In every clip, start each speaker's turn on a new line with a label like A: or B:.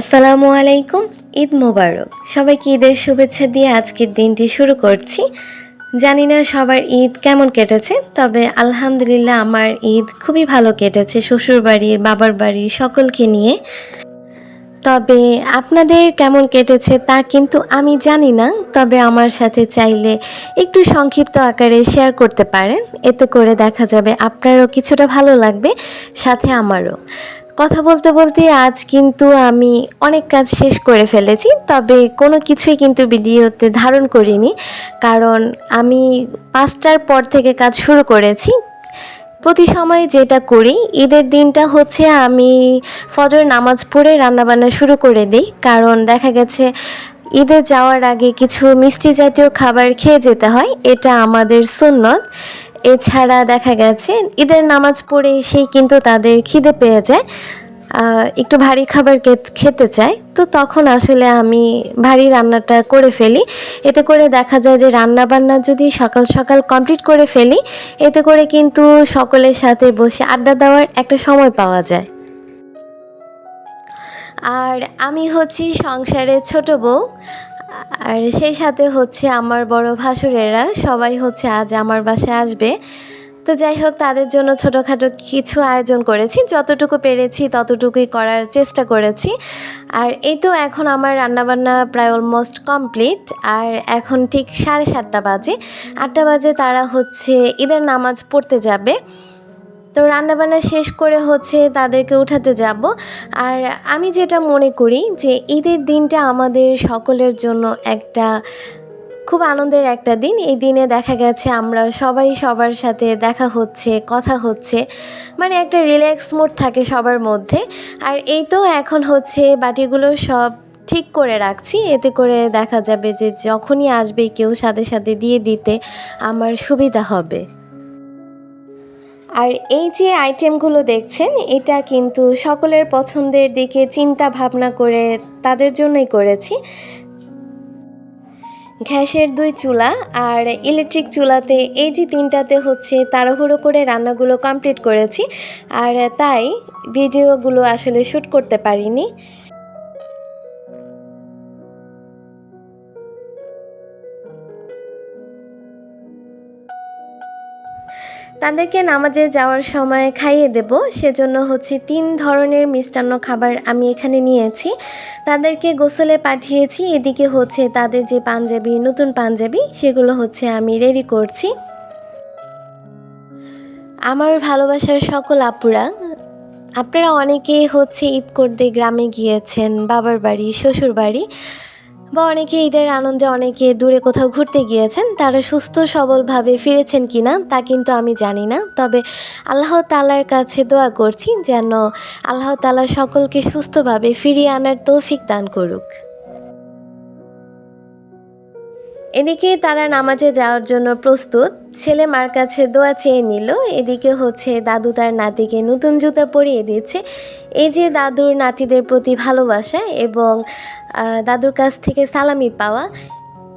A: আসসালামু আলাইকুম, ঈদ মোবারক। সবাইকে ঈদের শুভেচ্ছা দিয়ে আজকের দিনটি শুরু করছি। জানি না সবার ঈদ কেমন কেটেছে, তবে আলহামদুলিল্লাহ আমার ঈদ খুবই ভালো কেটেছে শ্বশুর বাড়ির বাবার বাড়ির সকলকে নিয়ে। তবে আপনাদের কেমন কেটেছে তা কিন্তু আমি জানি না, তবে আমার সাথে চাইলে একটু সংক্ষিপ্ত আকারে শেয়ার করতে পারেন। এতে করে দেখা যাবে আপনারও কিছুটা ভালো লাগবে, সাথে আমারও। কথা বলতে বলতে আজ কিন্তু আমি অনেক কাজ শেষ করে ফেলেছি, তবে কোনো কিছুই কিন্তু ভিডিওতে ধারণ করিনি। কারণ আমি পাঁচটার পর থেকে কাজ শুরু করেছি। প্রতি সময় যেটা করি, ঈদের দিনটা হচ্ছে আমি ফজর নামাজ পড়ে রান্নাবান্না শুরু করে দিই। কারণ দেখা গেছে, ঈদে যাওয়ার আগে কিছু মিষ্টি জাতীয় খাবার খেয়ে যেতে হয়, এটা আমাদের সুন্নত। এছাড়া দেখা গেছে, ঈদের নামাজ পড়ে এসেই কিন্তু তাদের খিদে পেয়ে যায় একটু ভারী খাবার খেতে চায়। তো তখন আসলে আমি ভারী রান্নাটা করে ফেলি। এতে করে দেখা যায় যে রান্না বান্না যদি সকাল সকাল কমপ্লিট করে ফেলি, এতে করে কিন্তু সকলের সাথে বসে আড্ডা দেওয়ার একটা সময় পাওয়া যায়। আর আমি হচ্ছি সংসারের ছোট বউ। আর সেই সাথে হচ্ছে আমার বড় ভাসুরেরা সবাই হচ্ছে আজ আমার বাসায় আসবে। তো যাই হোক, তাদের জন্য ছোটোখাটো কিছু আয়োজন করেছি। যতটুকু পেরেছি ততটুকুই করার চেষ্টা করেছি। আর এই তো এখন আমার রান্নাবান্না প্রায় অলমোস্ট কমপ্লিট আর এখন ঠিক সাড়ে সাতটা বাজে। আটটা বাজে তারা হচ্ছে ঈদের নামাজ পড়তে যাবে। তো রান্নাবান্না শেষ করে হচ্ছে তাদেরকে উঠাতে যাব। আর আমি যেটা মনে করি যে ঈদের দিনটা আমাদের সকলের জন্য একটা খুব আনন্দের একটা দিন। এই দিনে দেখা গেছে আমরা সবাই সবার সাথে দেখা হচ্ছে, কথা হচ্ছে মানে একটা রিল্যাক্স মোড থাকে সবার মধ্যে। আর এই তো এখন হচ্ছে বাটিগুলো সব ঠিক করে রাখছি। এতে করে দেখা যাবে যে যখনই আসবে কেউ সাথে সাথে দিয়ে দিতে আমার সুবিধা হবে। আর এই যে আইটেমগুলো দেখছেন, এটা কিন্তু সকলের পছন্দের দিকে চিন্তা ভাবনা করে তাদের জন্যই করেছি। গ্যাসের দুই চুলা আর ইলেকট্রিক চুলাতে এই যে তিনটাতে হচ্ছে তাড়াহুড়ো করে রান্নাগুলো কমপ্লিট করেছি। আর তাই ভিডিওগুলো আসলে শ্যুট করতে পারিনি। তাদেরকে নামাজে যাওয়ার সময় খাইয়ে দেব। সেজন্য হচ্ছে তিন ধরনের মিষ্টান্ন খাবার আমি এখানে নিয়েছি। তাদেরকে গোসলে পাঠিয়েছি। এদিকে হচ্ছে তাদের যে পাঞ্জাবি, নতুন পাঞ্জাবি, সেগুলো হচ্ছে আমি রেডি করছি। আমার ভালোবাসার সকল আপুরা, আপনারা অনেকেই হচ্ছে ঈদ করতে গ্রামে গিয়েছেন, বাবার বাড়ি শ্বশুর বাড়ি বা অনেকে ঈদের আনন্দে অনেকে দূরে কোথাও ঘুরতে গিয়েছেন, তারা সুস্থ, সবলভাবে ফিরেছেন কি না তা কিন্তু আমি জানি না। তবে আল্লাহ তালার কাছে দোয়া করছি যেন আল্লাহ তালা সকলকে সুস্থভাবে ফিরিয়ে আনার তৌফিক দান করুক। এদিকে তারা নামাজে যাওয়ার জন্য প্রস্তুত। ছেলে মার কাছে দোয়া চেয়ে নিল। এদিকে হচ্ছে দাদু তার নাতিকে নতুন জুতা পরিয়ে দিয়েছে। এই যে দাদুর নাতিদের প্রতি ভালোবাসা এবং দাদুর কাছ থেকে সালামি পাওয়া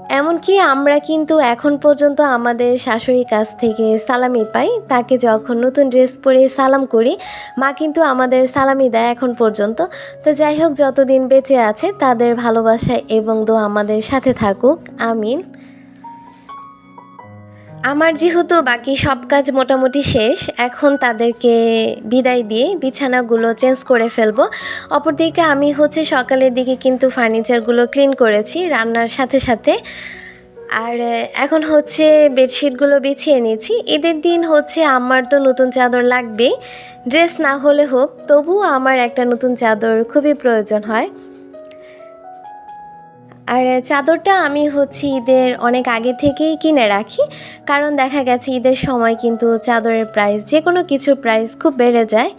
A: এমনকি আমরা কিন্তু এখন পর্যন্ত আমাদের শাশুড়ির কাছ থেকে সালামি পাই, তাকে যখন নতুন ড্রেস পরে সালাম করি, মা কিন্তু আমাদের সালামি দেয় এখন পর্যন্ত। তো যাই হোক, যতদিন বেঁচে আছে, তাদের ভালোবাসা এবং দো আমাদের সাথে থাকুক। আমিন। আমার যেহেতু বাকি সব কাজ মোটামুটি শেষ, এখন তাদেরকে বিদায় দিয়ে বিছানাগুলো চেঞ্জ করে ফেলব। অপরদিকে আমি হচ্ছে সকালের দিকে কিন্তু ফার্নিচারগুলো ক্লিন করেছি রান্নার সাথে সাথে। আর এখন হচ্ছে বেডশিটগুলো বিছিয়ে নিয়েছি। ঈদের দিন হচ্ছে আমার তো নতুন চাদর লাগবেই। ড্রেস না হলে হোক, তবুও আমার একটা নতুন চাদর খুবই প্রয়োজন হয়। আর চাদরটা আমি হচ্ছে ঈদের অনেক আগে থেকেই কিনে রাখি। কারণ দেখা গেছে ঈদের সময় কিন্তু চাদরের প্রাইস যে কোনো কিছুর প্রাইস খুব বেড়ে যায়।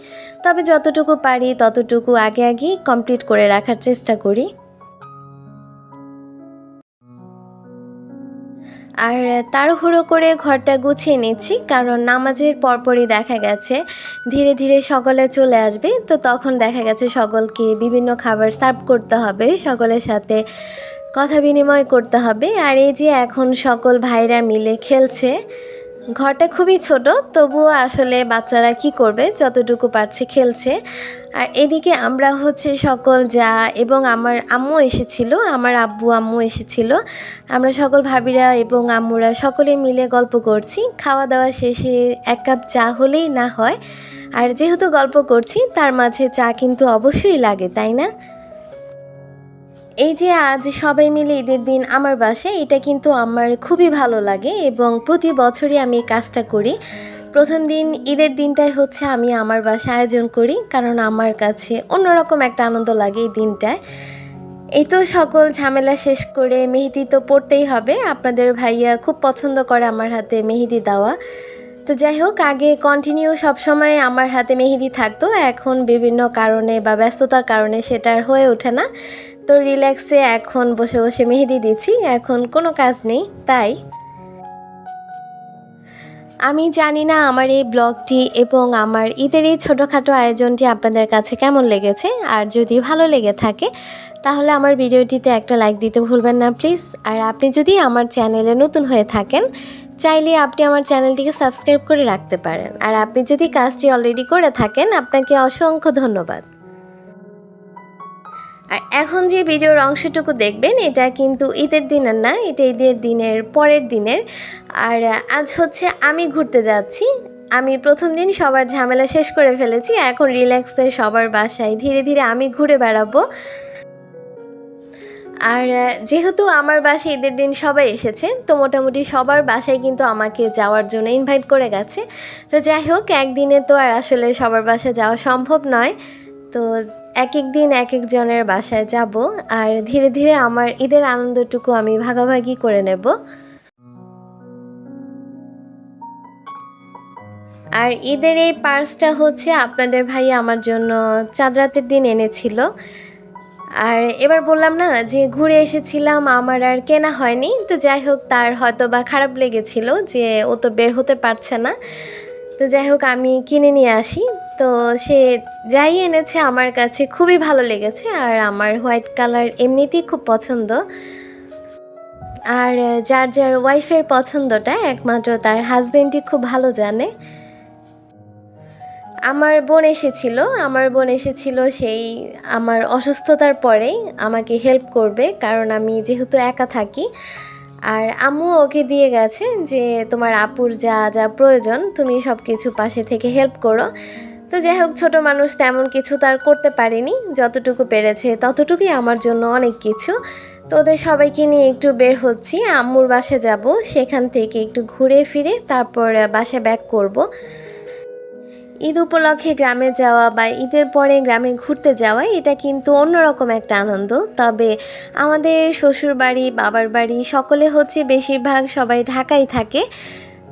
A: তবে যতটুকু পারি ততটুকু আগে আগেই কমপ্লিট করে রাখার চেষ্টা করি। আর তাড়াহুড়ো করে ঘরটা গুছিয়ে নিচ্ছি, কারণ নামাজের পরপরই দেখা গেছে ধীরে ধীরে সকলে চলে আসবে। তো তখন দেখা গেছে সকলকে বিভিন্ন খাবার সার্ভ করতে হবে। সকলের সাথে কথা বিনিময় করতে হবে। আর এই যে এখন সকল ভাইরা মিলে খেলছে, ঘরটা খুবই ছোট, তবুও আসলে বাচ্চারা কি করবে, যতটুকু পারছে খেলছে। আর এদিকে আমরা হচ্ছে সকল যা এবং আমার আম্মু এসেছিল, আমার আব্বু আম্মু এসেছিল। আমরা সকল ভাবিরা এবং আম্মুরা সকলে মিলে গল্প করছি। খাওয়া দাওয়া শেষে এক কাপ চা হলেই না হয়। আর যেহেতু গল্প করছি, তার মাঝে চা কিন্তু অবশ্যই লাগে, তাই না? এই যে আজ সবাই মিলে ঈদের দিন আমার বাসায়, এটা কিন্তু আমার খুবই ভালো লাগে এবং প্রতি বছরই আমি এই কাজটা করি। প্রথম দিন ঈদের দিনটাই হচ্ছে আমি আমার বাসায় আয়োজন করি, কারণ আমার কাছে অন্যরকম একটা আনন্দ লাগে এই দিনটায়। এই তো সকল ঝামেলা শেষ করে মেহেদি তো পড়তেই হবে, আপনাদের ভাইয়া খুব পছন্দ করে আমার হাতে মেহেদি দেওয়া। তো যাই হোক, আগে কন্টিনিউ সবসময় আমার হাতে মেহেদি থাকতো, এখন বিভিন্ন কারণে বা ব্যস্ততার কারণে সেটা হয়ে ওঠে না। তো রিল্যাক্সে এখন বসে বসে মেহেদি দিচ্ছি এখন কোনো কাজ নেই, তাই। আমি জানি না আমার এই ব্লগটি এবং আমার ঈদের এই ছোটোখাটো আয়োজনটি আপনাদের কাছে কেমন লেগেছে, আর যদি ভালো লেগে থাকে, তাহলে আমার ভিডিওটিতে একটা লাইক দিতে ভুলবেন না, প্লিজ। আর আপনি যদি আমার চ্যানেলে নতুন হয়ে থাকেন, চাইলে আপনি আমার চ্যানেলটিকে সাবস্ক্রাইব করে রাখতে পারেন। আর আপনি যদি কাজটি অলরেডি করে থাকেন, আপনাকে অসংখ্য ধন্যবাদ। আর এখন যে ভিডিওর অংশটুকু দেখবেন, এটা কিন্তু ঈদের দিনের না, এটা ঈদের দিনের পরের দিনের। আর আজ হচ্ছে আমি ঘুরতে যাচ্ছি। আমি প্রথম দিন সবার ঝামেলা শেষ করে ফেলেছি, এখন রিল্যাক্সে সবার বাসায় ধীরে ধীরে আমি ঘুরে বেড়াবো। আর যেহেতু আমার বাসায় ঈদের দিন সবাই এসেছে, তো মোটামুটি সবার বাসায় কিন্তু আমাকে যাওয়ার জন্য ইনভাইট করে গেছে। তো যাই হোক, একদিনে তো আর আসলে সবার বাসায় যাওয়া সম্ভব নয়। তো এক এক দিন এক একজনের বাসায় যাব আর ধীরে ধীরে আমার ঈদের আনন্দটুকু আমি ভাগাভাগি করে নেব। আর ঈদের এই পার্সটা হচ্ছে আপনাদের ভাই আমার জন্য চাঁদ রাতের দিন এনেছিল। আর এবার বললাম না যে ঘুরে এসেছিলাম, আমার আর কেনা হয়নি। তো যাই হোক, তার হয়তো বা খারাপ লেগেছিল যে ও তো বের হতে পারছে না। তো যাই হোক, আমি কিনে নিয়ে আসি। তো সে যাই এনেছে, আমার কাছে খুবই ভালো লেগেছে আর আমার হোয়াইট কালার এমনিতেই খুব পছন্দ। আর যার যার ওয়াইফের পছন্দটা, একমাত্র তার হাজবেন্ডই খুব ভালো জানে। আমার বোন এসেছিল, আমার বোন এসেছিল সেই আমার অসুস্থতার পরেই আমাকে হেল্প করবে, কারণ আমি যেহেতু একা থাকি আর আম্মু ওকে দিয়ে গেছে যে তোমার আপুর যা যা প্রয়োজন তুমি সব কিছু পাশে থেকে হেল্প করো। তো যাই হোক, ছোটো মানুষ তেমন কিছু তার করতে পারেনি। যতটুকু পেরেছে ততটুকুই আমার জন্য অনেক কিছু। তো ওদের সবাইকে নিয়ে একটু বের হচ্ছি, আম্মুর বাসে যাব, সেখান থেকে একটু ঘুরে ফিরে তারপর বাসে ব্যাক করব। ঈদ উপলক্ষে গ্রামে যাওয়া বা ঈদের পরে গ্রামে ঘুরতে যাওয়া, এটা কিন্তু অন্যরকম একটা আনন্দ। তবে আমাদের শ্বশুর বাড়ি বাবার বাড়ি সকলে হচ্ছে বেশিরভাগ সবাই ঢাকায় থাকে।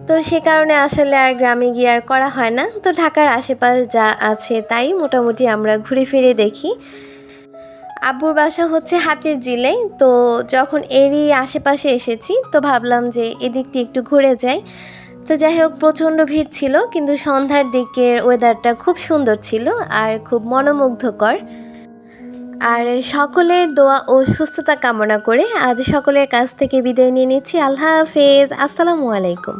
A: তো সে কারণে আসলে আর গ্রামে গিয়ে আর করা হয় না। তো ঢাকার আশেপাশ যা আছে তাই মোটামুটি আমরা ঘুরে ফিরে দেখি। আব্বুর বাসা হচ্ছে হাতির জিলে। তো যখন এরই আশেপাশে এসেছি, তো ভাবলাম যে এদিকটি একটু ঘুরে যাই। তো যাই হোক, প্রচণ্ড ভিড় ছিল, কিন্তু সন্ধ্যার দিকের ওয়েদারটা খুব সুন্দর ছিল আর খুব মনোমুগ্ধকর। আর সকলের দোয়া ও সুস্থতা কামনা করে আজ সকলের কাছ থেকে বিদায় নিয়ে নিচ্ছি। আল্লাহ হাফেজ। আসসালামু আলাইকুম।